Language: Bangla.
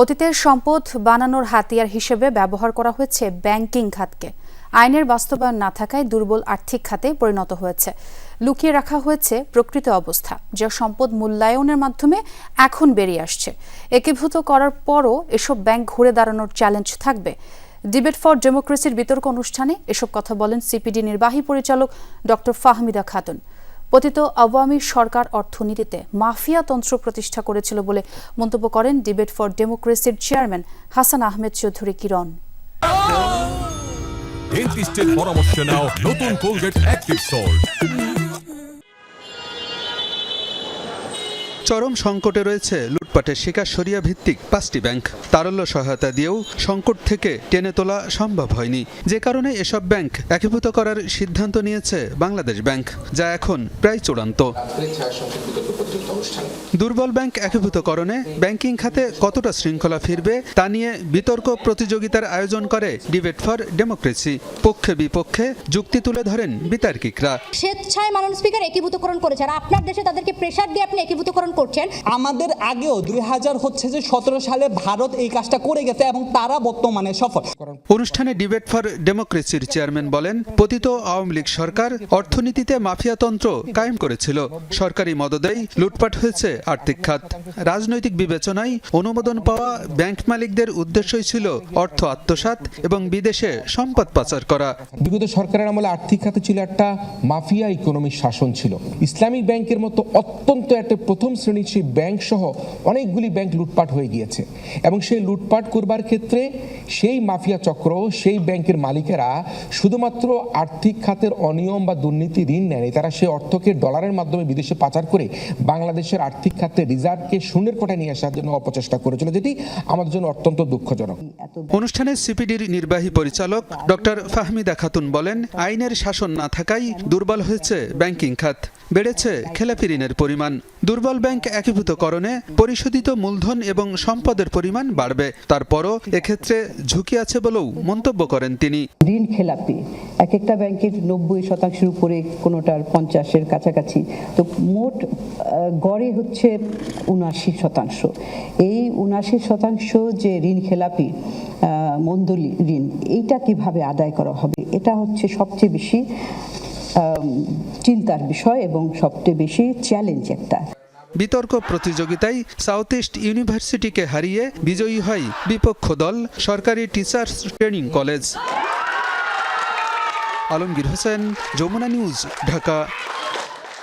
অতীতের সম্পদ বানানোর হাতিয়ার হিসেবে ব্যবহার করা হয়েছে ব্যাংকিং খাতকে। আইনের বাস্তবায়ন না থাকায় দুর্বল আর্থিক খাতে পরিণত হয়েছে। লুকিয়ে রাখা হয়েছে প্রকৃত অবস্থা, যা সম্পদ মূল্যায়নের মাধ্যমে এখন বেরিয়ে আসছে। একীভূত করার পরও এসব ব্যাংক ঘুরে দাঁড়ানোর চ্যালেঞ্জ থাকবে। ডিবেট ফর ডেমোক্রেসির বিতর্ক অনুষ্ঠানে এসব কথা বলেন সিপিডি নির্বাহী পরিচালক ডক্টর ফাহমিদা খাতুন। পতিত আওয়ামী সরকার অর্থনীতিতে মাফিয়া তন্ত্র প্রতিষ্ঠা করেছিল বলে মন্তব্য করেন ডিবেট ফর ডেমোক্রেসির চেয়ারম্যান হাসান আহমেদ চৌধুরী কিরণ। ডেন্টিস্টের পরামর্শ নাও নতুন কোলগেট অ্যাক্টিভ সল্ট চরম সংকটে রয়েছে লুটপাটের শিকার সরিয়া ভিত্তিক পাঁচটি ব্যাংক। তারল্য সহায়তা দিয়েও সংকট থেকে টেনে তোলা সম্ভব হয়নি। যে কারণে এসব ব্যাংক একীভূত করার সিদ্ধান্ত নিয়েছে বাংলাদেশ ব্যাংক যা এখন প্রায় চূড়ান্ত। দুর্বল ব্যাংক একীভূতকরণে ব্যাংকিং খাতে কতটা শৃঙ্খলা ফিরবে তা নিয়ে বিতর্ক প্রতিযোগিতার আয়োজন করে ডিবেট ফর ডেমোক্রেসি। পক্ষে বিপক্ষে যুক্তি তুলে ধরেন বিতার্কিকরা। স্বেচ্ছায় মাননীয় স্পিকার একীভূতকরণ করেছে আর আপনার দেশে তাদেরকে প্রেশার দিয়ে আপনি একীভূতকরণ করছেন। আমাদের আগেও দুই হাজার হচ্ছে যে সতেরো সালে ভারত এই কাজটা করে গেছে এবং তারা বর্তমানে সফল। অনুষ্ঠানে ডিবেট ফর ডেমোক্রেসির চেয়ারম্যান বলেন পতিত আওয়ামী লীগ সরকার অর্থনীতিতে মাফিয়াতন্ত্র কায়েম করেছিল। সরকারি মদদেই লুটপাট হয়েছে আর্থিক খাত। রাজনৈতিক বিবেচনায় অনুমোদন পাওয়া ব্যাংক মালিকদের উদ্দেশ্যই ছিল অর্থ আত্মসাৎ এবং বিদেশে সম্পদ পাচার করা। বিগত সরকারের আমলে আর্থিক খাতে ছিল একটা মাফিয়া ইকোনমিক শাসন ছিল। ইসলামিক ব্যাংকের মতো অত্যন্ত একটা প্রথম শ্রেণির সেই ব্যাংক সহ অনেকগুলি ব্যাংক লুটপাট হয়ে গিয়েছে। এবং সেই লুটপাট করবার ক্ষেত্রে সেই মাফিয়া চক্র, সেই ব্যাংকের মালিকেরা শুধুমাত্র আর্থিক খাতের অনিয়ম বা দুর্নীতি ঋণ নেয়নি। তারা সেই অর্থকে ডলারের মাধ্যমে বিদেশে পাচার করে বাংলাদেশের আর্থিক খাতে রিজার্ভকে শূন্যের কোটায় নিয়ে আসার জন্য অপচেষ্টা করেছিল, যেটি আমাদের জন্য অত্যন্ত দুঃখজনক। অনুষ্ঠানে সিপিডির নির্বাহী পরিচালক ডক্টর ফাহমিদা খাতুন বলেন, আইনের শাসন না থাকায় দুর্বল হয়েছে ব্যাংকিং খাত, বেড়েছে খেলাপি ঋণের পরিমাণ। দুর্বল ব্যাংক একীভূতকরণে পরিশোধিত মূলধন এবং সম্পদের পরিমাণ বাড়বে। তারপরও এক্ষেত্রে ঝুঁকি আছে বলেও মন্তব্য করেন তিনি। ঋণ খেলাপি। এক একটা ব্যাংকের নব্বই শতাংশের উপরে কোনোটার পঞ্চাশের কাছাকাছি। তো মোট গড়ে হচ্ছে উনআশি শতাংশ। এই উনআশি শতাংশ যে ঋণ খেলাপি মন্দলি ঋণ, এইটা কীভাবে আদায় করা হবে? এটা হচ্ছে সবচেয়ে বেশি চিন্তার বিষয় এবং সবচেয়ে বেশি চ্যালেঞ্জ একটা। বিতর্ক প্রতিযোগিতায় সাউথ ইস্ট ইউনিভার্সিটিকে হারিয়ে বিজয়ী হয় বিপক্ষ দল সরকারি teachers training college. Alamgir Hossain, Jamuna news, Dhaka.